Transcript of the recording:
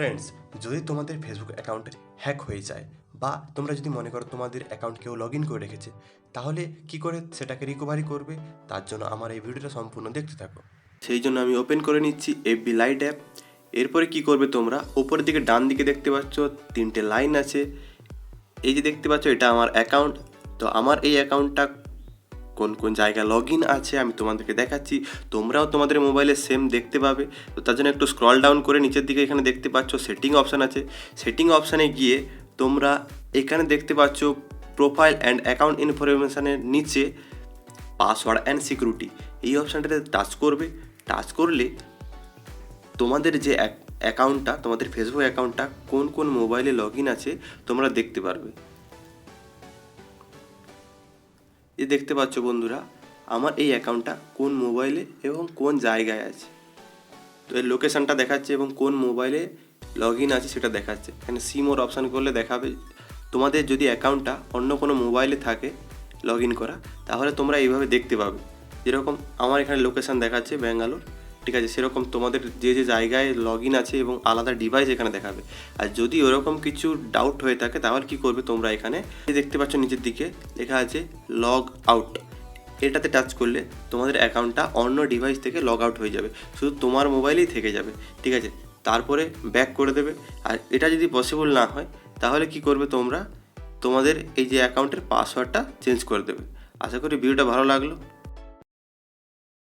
Friends যদি তোমাদের Facebook account hack হয়ে যায় বা তোমরা যদি মনে করো তোমাদের অ্যাকাউন্ট কেউ লগ ইন করে রেখেছে, তাহলে কি করে সেটাকে রিকভারি করবে? তার জন্য আমার এই ভিডিওটা সম্পূর্ণ দেখতে থাকো। সেই জন্য আমি ওপেন করে নিচ্ছি এফবি লাইট অ্যাপ এরপরে কি করবে তোমরা? ওপরের দিকে ডান দিকে দেখতে পাচ্ছ তিনটে লাইন আছে। এই যে দেখতে পাচ্ছ, এটা আমার অ্যাকাউন্ট তো আমার এই অ্যাকাউন্টটা কোন কোন জায়গায় লগ ইন আছে, আমি তোমাদেরকে দেখাচ্ছি। তোমরাও তোমাদের মোবাইলে সেম দেখতে পাবে। তো তার জন্য একটু স্ক্রল ডাউন করে নিচের দিকে এখানে দেখতে পাচ্ছ সেটিং অপশান আছে। সেটিং অপশানে গিয়ে তোমরা এখানে দেখতে পাচ্ছ প্রোফাইল অ্যান্ড অ্যাকাউন্ট ইনফরমেশানের নিচে পাসওয়ার্ড অ্যান্ড সিকিউরিটি এই অপশানটাতে টাচ করবে। টাচ করলে তোমাদের যে অ্যাকাউন্টটা তোমাদের ফেসবুক অ্যাকাউন্টটা কোন কোন মোবাইলে লগ ইন আছে, তোমরা দেখতে পারবে। এই দেখতে পাচ্ছ বন্ধুরা, আমার এই অ্যাকাউন্টটা কোন মোবাইলে এবং কোন জায়গায় আছে? তো এর লোকেশানটা দেখাচ্ছে এবং কোন মোবাইলে লগ ইন আছে সেটা দেখাচ্ছে। এখানে সিম ওর অপশান করলে দেখাবে, তোমাদের যদি অ্যাকাউন্টটা অন্য কোনো মোবাইলে থাকে লগ ইন করা, তাহলে তোমরা এইভাবে দেখতে পাবে। যেরকম আমার এখানে লোকেশান দেখাচ্ছে ব্যাঙ্গালোর ঠিক আছে, সেরকম তোমাদের যে যে জায়গায় লগ ইন আছে এবং আলাদা ডিভাইস এখানে দেখাবে। আর যদি ওরকম কিছু ডাউট হয়ে থাকে, তাহলে কি করবে তোমরা এখানে? দেখতে পাচ্ছ নিচের দিকে, লেখা আছে লগ আউট এটাতে টাচ করলে তোমাদের অ্যাকাউন্টটা অন্য ডিভাইস থেকে লগ আউট হয়ে যাবে। শুধু তোমার মোবাইলেই থেকে যাবে, ঠিক আছে? তারপরে ব্যাক করে দেবে। আর এটা যদি পসিবল না হয়, তাহলে কি করবে তোমরা? তোমাদের এই যে অ্যাকাউন্টের পাসওয়ার্ডটা চেঞ্জ করে দেবে। আশা করি ভিডিওটা ভালো লাগল।